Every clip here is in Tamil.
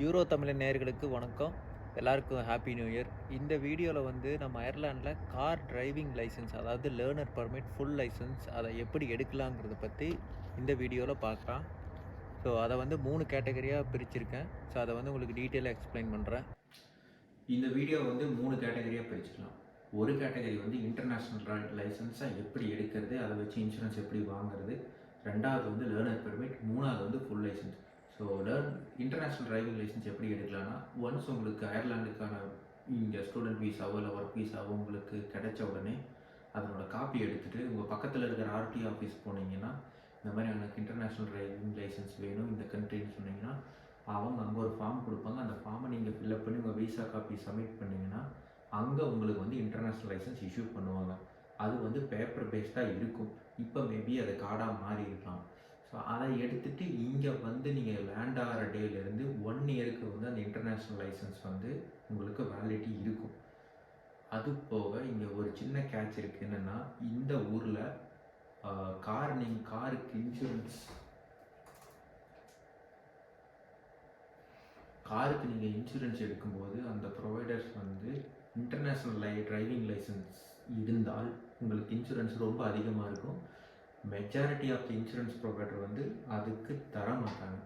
யூரோ தமிழன் நேயர்களுக்கு வணக்கம். எல்லாருக்கும் ஹாப்பி நியூ இயர் இந்த வீடியோவில் வந்து நம்ம அயர்லாண்டில் கார் டிரைவிங் லைசன்ஸ் அதாவது லேர்னர் பர்மிட் ஃபுல் லைசன்ஸ் அதை எப்படி எடுக்கலாங்கிறத பற்றி இந்த வீடியோவில் பார்க்கலாம். ஸோ அதை வந்து மூணு கேட்டகரியாக பிரிச்சிருக்கேன். ஸோ அதை வந்து உங்களுக்கு டீட்டெயிலாக எக்ஸ்பிளைன் பண்ணுறேன் இந்த வீடியோ வந்து மூணு கேட்டகரியாக பிரிச்சுக்கலாம். ஒரு கேட்டகரி வந்து இன்டர்நேஷ்னல் லைசன்ஸை எப்படி எடுக்கிறது அதை வச்சு இன்சூரன்ஸ் எப்படி வாங்குறது ரெண்டாவது வந்து லேர்னர் பெர்மிட் மூணாவது வந்து full licence so learn international driving licence எப்படி எடுக்கலாம்னா ஒன்ஸ் உங்களுக்கு அயர்லாண்டுக்கான இங்கே ஸ்டூடெண்ட் வீசாவோ இல்லை ஒர்க் வீசாவோ உங்களுக்கு கிடைச்ச உடனே அதனோட காப்பி எடுத்துகிட்டு உங்கள் பக்கத்தில் இருக்கிற ஆர்டி ஆஃபீஸ் போனீங்கன்னா இந்த மாதிரி எனக்கு இன்டர்நேஷ்னல் டிரைவிங் லைசன்ஸ் வேணும் இந்த கண்ட்ரின்னு சொன்னீங்கன்னா அவங்க அங்கே ஒரு ஃபார்ம் கொடுப்பாங்க. அந்த ஃபார்மை நீங்கள் ஃபில்அப் பண்ணி உங்கள் விசா காப்பி சப்மிட் பண்ணிங்கன்னா அங்கே உங்களுக்கு வந்து இன்டர்நேஷ்னல் லைசன்ஸ் இஷ்யூ பண்ணுவாங்க. அது வந்து பேப்பர் பேஸ்டாக இருக்கும். இப்போ மேபி அது கார்டாக மாறி இருக்கலாம். ஸோ அதை எடுத்துகிட்டு இங்கே வந்து நீங்கள் லேண்ட் ஆகிற டேலேருந்து ஒன் இயருக்கு வந்து அந்த இன்டர்நேஷ்னல் லைசன்ஸ் வந்து உங்களுக்கு வேலிடிட்டி இருக்கும். அது போக இங்கே ஒரு சின்ன கேட்ச் இருக்குது என்னென்னா இந்த ஊரில் கார் நீங்கள் காருக்கு இன்சூரன்ஸ் காருக்கு நீங்கள் இன்சூரன்ஸ் எடுக்கும்போது அந்த ப்ரொவைடர்ஸ் வந்து இன்டர்நேஷ்னல் லை டிரைவிங் லைசன்ஸ் இருந்தால் உங்களுக்கு இன்சூரன்ஸ் ரொம்ப அதிகமாக இருக்கும். Majority of the insurance provider வந்து அதுக்கு தர மாட்டாங்க.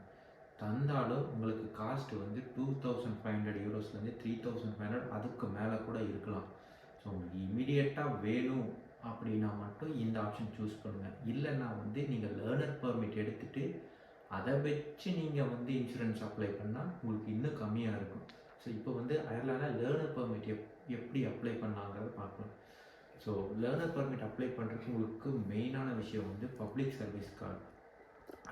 தந்தாலும் உங்களுக்கு காஸ்ட் வந்து டூ தௌசண்ட் ஃபைவ் ஹண்ட்ரட் யூரோஸ்லேருந்து த்ரீ தௌசண்ட் ஃபைவ் ஹண்ட்ரட் அதுக்கு மேலே கூட இருக்கலாம். ஸோ உங்களுக்கு இமீடியட்டாக வேணும் அப்படின்னா மட்டும் இந்த ஆப்ஷன் சூஸ் பண்ணுங்கள் இல்லைன்னா வந்து நீங்கள் லேர்னர் பர்மிட் எடுத்துகிட்டு அதை வச்சு நீங்கள் வந்து இன்சூரன்ஸ் அப்ளை பண்ணால் உங்களுக்கு இன்னும் கம்மியாக இருக்கும். ஸோ இப்போ வந்து அயர்லாண்டில் லேர்னர் பர்மிட் எப் எப்படி அப்ளை பண்ணலாங்கிறத பார்க்கலாம். ஸோ லேர்னர் பர்மிட் அப்ளை பண்ணுறதுக்கு உங்களுக்கு மெயினான விஷயம் வந்து பப்ளிக் சர்வீஸ் கார்டு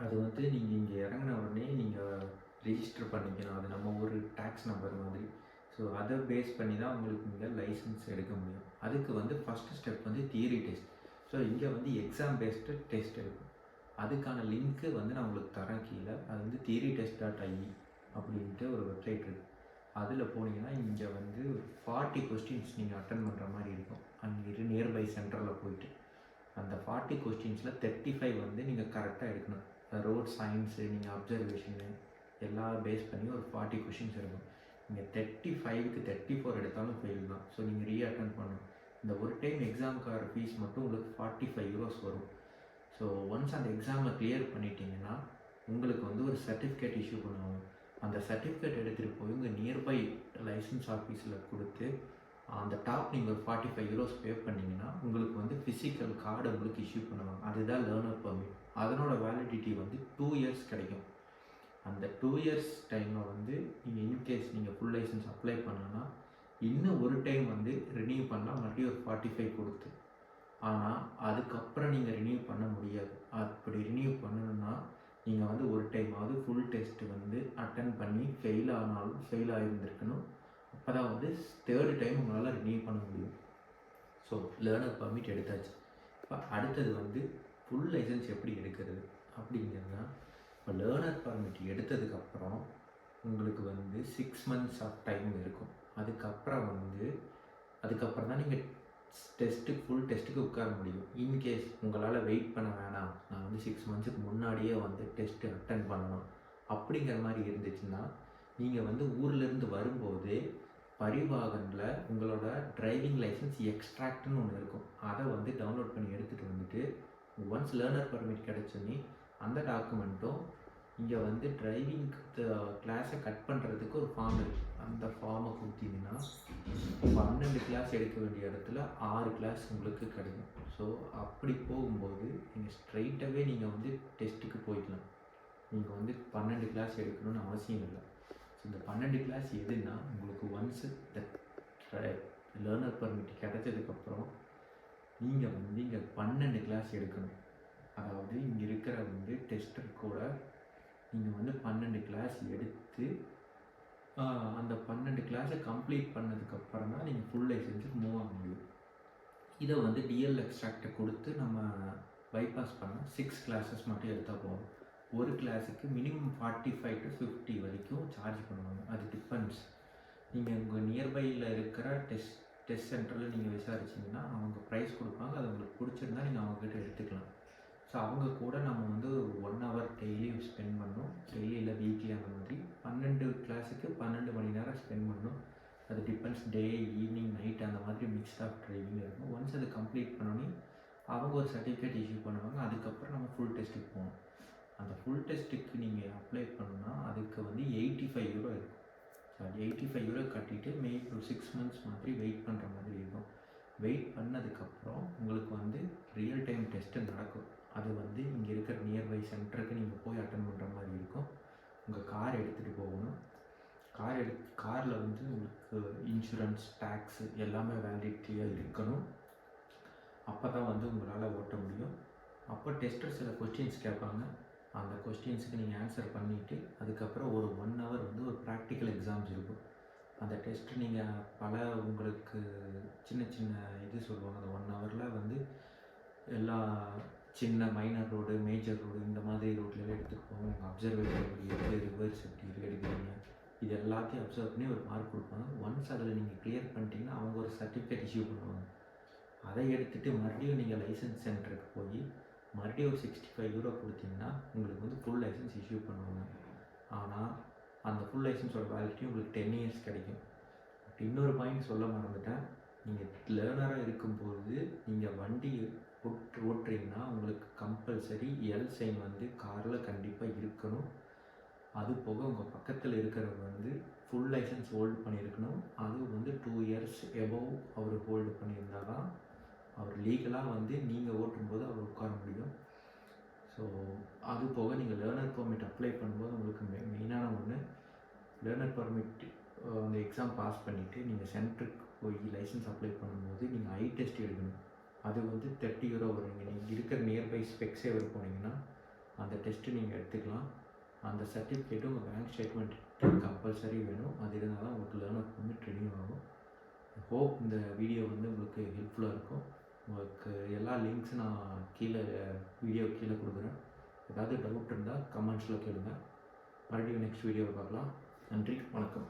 அது வந்து நீங்கள் இங்கே இறங்கின உடனே நீங்கள் ரிஜிஸ்டர் பண்ணிக்கணும். அது நம்ம ஒரு டேக்ஸ் நம்பர் மாதிரி. ஸோ அதை பேஸ் பண்ணி தான் உங்களுக்கு இங்கே லைசன்ஸ் எடுக்க முடியும். அதுக்கு வந்து ஃபஸ்ட்டு ஸ்டெப் வந்து தியரி டெஸ்ட் ஸோ இங்கே வந்து எக்ஸாம் பேஸ்டு டெஸ்ட் இருக்கும் அதுக்கான லிங்க்கு வந்து நான் உங்களுக்கு தரேன் கீழே. அது வந்து தியரி டெஸ்ட் டாட் ஐஇ அப்படின்ட்டு ஒரு வெப்சைட் இருக்குது அதில் போனீங்கன்னா இங்கே வந்து ஃபார்ட்டி கொஸ்டின்ஸ் நீங்கள் அட்டன் பண்ணுற மாதிரி இருக்கும். அங்கே நியர்பை சென்டரில் போயிட்டு அந்த ஃபார்ட்டி கொஸ்டின்ஸில் தேர்ட்டி ஃபைவ் வந்து நீங்கள் கரெக்டாக எடுக்கணும். ரோட் சயின்ஸு நீங்கள் அப்சர்வேஷனு எல்லாம் பேஸ் பண்ணி ஒரு ஃபார்ட்டி கொஷின்ஸ் இருக்கும் நீங்கள் தேர்ட்டி ஃபைவ்க்கு தேர்ட்டி ஃபோர் எடுத்தாலும் ஃபெயில் தான். ஸோ நீங்கள் ரீ அட்டன் பண்ணணும். இந்த ஒரு டைம் எக்ஸாமுக்கார ஃபீஸ் மட்டும் உங்களுக்கு ஃபார்ட்டி ஃபைவ் யூரோஸ் வரும். ஸோ ஒன்ஸ் அந்த எக்ஸாமை கிளியர் பண்ணிட்டீங்கன்னா உங்களுக்கு வந்து ஒரு சர்டிஃபிகேட் இஷ்யூ பண்ணுவாங்க. அந்த சர்டிஃபிகேட் எடுத்துகிட்டு போய் உங்கள் நியர்பை லைசன்ஸ் ஆஃபீஸில் கொடுத்து அந்த டாப் நீங்கள் ஒரு ஃபார்ட்டி ஃபைவ் யூரோஸ் பே பண்ணிங்கன்னா உங்களுக்கு வந்து ஃபிசிக்கல் கார்டு உங்களுக்கு இஷ்யூ பண்ணுவாங்க. அதுதான் லேர்னர் பர்மிட் அதனோட வேலிடிட்டி வந்து டூ இயர்ஸ் கிடைக்கும். அந்த டூ இயர்ஸ் டைமில் வந்து நீங்கள் இன்கேஸ் நீங்கள் ஃபுல் லைசன்ஸ் அப்ளை பண்ணனா இன்னும் ஒரு டைம் வந்து ரினியூ பண்ணால் மறுபடியும் ஒரு ஃபார்ட்டி ஃபைவ் கொடுத்து. ஆனால் அதுக்கப்புறம் நீங்கள் ரினியூ பண்ண முடியாது. அப்படி ரினியூ பண்ண நீங்கள் வந்து ஒரு டைமாவது ஃபுல் டெஸ்ட் வந்து அட்டன் பண்ணி ஃபெயில் ஆனாலும் ஃபெயில் ஆகியிருந்திருக்கணும் அப்போ தான் வந்து தேர்டு டைம் உங்களால் ரினியூ பண்ண முடியும். ஸோ லேர்னர் பர்மிட் எடுத்தாச்சு. இப்போ அடுத்தது வந்து ஃபுல் லைசன்ஸ் எப்படி எடுக்கிறது அப்படிங்கிறதுனா இப்போ லேர்னர் பர்மிட் எடுத்ததுக்கப்புறம் உங்களுக்கு வந்து சிக்ஸ் மந்த்ஸ் ஆஃப் டைம் இருக்கும். அதுக்கப்புறம் வந்து அதுக்கப்புறம் தான் நீங்கள் டெஸ்ட்டுக்கு ஃபுல் டெஸ்ட்டுக்கு உட்கார முடியும். இன்கேஸ் உங்களால் வெயிட் பண்ண வேணாம். நான் வந்து சிக்ஸ் மந்த்ஸுக்கு முன்னாடியே வந்து டெஸ்ட்டு அட்டன் பண்ணணும். அப்படிங்கிற மாதிரி இருந்துச்சுன்னா நீங்கள் வந்து ஊர்லேருந்து வரும்போது பரிவாகனில் உங்களோட டிரைவிங் லைசன்ஸ் எக்ஸ்ட்ராக்ட்னு ஒன்று இருக்கும். அதை வந்து டவுன்லோட் பண்ணி எடுத்துகிட்டு வந்துட்டு ஒன்ஸ் லேர்னர் பர்மிட் கிடச்சோன்னே அந்த டாக்குமெண்ட்டும் இங்கே வந்து டிரைவிங் கிளாஸை கட் பண்ணுறதுக்கு ஒரு ஃபார்ம் இருக்குது அந்த ஃபார்மை கொடுத்தீங்கன்னா பன்னெண்டு கிளாஸ் எடுக்க வேண்டிய இடத்துல ஆறு கிளாஸ் உங்களுக்கு கிடைக்கும். ஸோ அப்படி போகும்போது நீங்கள் ஸ்ட்ரைட்டாகவே நீங்கள் வந்து டெஸ்ட்டுக்கு போய்க்கலாம். நீங்கள் வந்து பன்னெண்டு கிளாஸ் எடுக்கணும்னு அவசியம் இல்லை. ஸோ இந்த பன்னெண்டு கிளாஸ் எதுன்னா உங்களுக்கு ஒன்ஸ் த லேர்னர் பர்மிட் கிடைச்சதுக்கப்புறம் நீங்கள் வந்து இங்கே பன்னெண்டு கிளாஸ் எடுக்கணும். அதாவது இங்கே இருக்கிற வந்து டெஸ்டர் கூட நீங்கள் வந்து பன்னெண்டு கிளாஸ் எடுத்து அந்த பன்னெண்டு கிளாஸை கம்ப்ளீட் பண்ணதுக்கப்புறம் தான் நீங்கள் ஃபுல் லைசன்ஸுக்கு மூவ் ஆக முடியும். இதை வந்து டிஎல் எக்ஸ்ட்ராக்டை கொடுத்து நம்ம பைபாஸ் பண்ண சிக்ஸ் கிளாஸஸ் மட்டும் எடுத்தால் போகணும் ஒரு கிளாஸுக்கு minimum forty five to fifty வரைக்கும் சார்ஜ் பண்ணுவாங்க. அது டிபெண்ட்ஸ் நீங்கள் உங்கள் நியர்பையில் இருக்கிற டெஸ்ட் டெஸ்ட் சென்டரில் நீங்கள் விசாரிச்சிங்கன்னா அவங்க ப்ரைஸ் கொடுப்பாங்க. அது உங்களுக்கு பிடிச்சிருந்தா நீங்கள் அவங்கக்கிட்ட எடுத்துக்கலாம். ஸோ அவங்க கூட நம்ம வந்து ஒன் ஹவர் டெய்லியும் ஸ்பெண்ட் பண்ணோம். டெய்லி இல்லை வீக்லி அந்த மாதிரி. பன்னெண்டு கிளாஸுக்கு டே ஈவினிங் நைட் அந்த மாதிரி மிக்ஸ்ட் ஆஃப் ட்ரைவிங் இருக்கும். ஒன்ஸ் அது கம்ப்ளீட் பண்ணோன்னே அவங்க ஒரு சர்டிஃபிகேட் இஷ்யூ பண்ணுவாங்க. அதுக்கப்புறம் நம்ம ஃபுல் டெஸ்ட்டுக்கு போகணும். அந்த ஃபுல் டெஸ்ட்டுக்கு நீங்கள் அப்ளை பண்ணணும்னா அதுக்கு வந்து எயிட்டி ஃபைவ் யூரோ இருக்கும். ஸோ அது எயிட்டி ஃபைவ் யூரோ கட்டிட்டு மே ஒரு சிக்ஸ் மந்த்ஸ் மாதிரி வெயிட் பண்ணுற மாதிரி இருக்கும். வெயிட் பண்ணதுக்கப்புறம் உங்களுக்கு வந்து ரியல் டைம் டெஸ்ட்டு நடக்கும். அது வந்து இங்கே இருக்கிற நியர்பை சென்டருக்கு நீங்கள் போய் அட்டன் பண்ணுற மாதிரி இருக்கும். உங்கள் கார் எடுத்துகிட்டு போகணும். கார் எடு காரில் வந்து உங்களுக்கு இன்சூரன்ஸ் டேக்ஸு எல்லாமே வேலிடிட்டியாக இருக்கணும். அப்போ தான் வந்து உங்களால் ஓட்ட முடியும். அப்போ டெஸ்டர் சில கொஸ்டின்ஸ் கேட்பாங்க. அந்த கொஸ்டின்ஸுக்கு நீங்கள் ஆன்சர் பண்ணிவிட்டு அதுக்கப்புறம் ஒரு ஒன் ஹவர் வந்து ஒரு ப்ராக்டிக்கல் எக்ஸாம்ஸ் இருக்கும். அந்த டெஸ்ட் நீங்கள் பல உங்களுக்கு சின்ன சின்ன இது சொல்லுவாங்க. அந்த ஒன் ஹவரில் வந்து எல்லா சின்ன மைனர் ரோடு மேஜர் ரோடு இந்த மாதிரி ரோட்லலாம் எடுத்துகிட்டு போவாங்க உங்கள் அப்சர்வேஷன் எப்படி இருக்குது ரிவர்ஸ் எப்படி இருக்குது எடுக்கிறீங்க? இது எல்லாத்தையும் அப்சர்வ் பண்ணி ஒரு மார்க் கொடுப்பாங்க. ஒன்ஸ் அதில் நீங்கள் கிளியர் பண்ணிட்டீங்கன்னா அவங்க ஒரு சர்டிஃபிகேட் இஷ்யூ பண்ணுவாங்க. அதை எடுத்துகிட்டு மறுபடியும் நீங்கள் லைசன்ஸ் சென்டருக்கு போய் மறுபடியும் ஒரு சிக்ஸ்டி ஃபைவ் யூரோ கொடுத்தீங்கன்னா உங்களுக்கு வந்து ஃபுல் லைசன்ஸ் இஷ்யூ பண்ணுவாங்க. ஆனால் அந்த ஃபுல் லைசன்ஸோட வேலிட்டி உங்களுக்கு டென் இயர்ஸ் கிடைக்கும். இன்னொரு பாயிண்ட் சொல்ல மறந்துட்டேன். நீங்கள் லேர்னராக இருக்கும்போது நீங்கள் வண்டி ஓட் ஓட்டுறீங்கன்னா உங்களுக்கு கம்பல்சரி எல் சைன் வந்து காரில் கண்டிப்பாக இருக்கணும். அது போக உங்கள் பக்கத்தில் இருக்கிறவர் வந்து ஃபுல் லைசன்ஸ் ஹோல்டு பண்ணியிருக்கணும். அது வந்து டூ இயர்ஸ் எபோவ் அவர் ஹோல்டு பண்ணியிருந்தா தான் அவர் லீகலாக வந்து நீங்கள் ஓட்டும்போது அவர் உட்கார முடியும். ஸோ அது போக நீங்கள் லேர்னர் பர்மிட் அப்ளை பண்ணும்போது உங்களுக்கு மெ மெயினான ஒன்று லேர்னர் பர்மிட் அந்த எக்ஸாம் பாஸ் பண்ணிவிட்டு நீங்கள் சென்டருக்கு போய் லைசன்ஸ் அப்ளை பண்ணும்போது நீங்கள் ஐ டெஸ்ட் எடுக்கணும். அது வந்து தேர்ட்டி யூரோ வருங்க நீங்கள் இருக்கிற நியர்பை ஸ்பெக்ஸே வர போனீங்கன்னா அந்த டெஸ்ட்டு நீங்கள் எடுத்துக்கலாம். அந்த சர்டிஃபிகேட்டும் உங்கள் பேங்க் ஸ்டேட்மெண்ட் கம்பல்சரி வேணும். அது இருந்தால் தான் உங்களுக்கு லேர்னர் வந்து ட்ரெயினிங் ஆகும். ஹோப் இந்த வீடியோ வந்து உங்களுக்கு ஹெல்ப்ஃபுல்லாக இருக்கும். உங்களுக்கு எல்லா லிங்க்ஸும் நான் கீழே வீடியோ கீழே கொடுக்குறேன். ஏதாவது டவுட் இருந்தால் கமெண்ட்ஸில் கேளுங்க. மறுபடியும் நெக்ஸ்ட் வீடியோவை பார்க்கலாம். நன்றி வணக்கம்.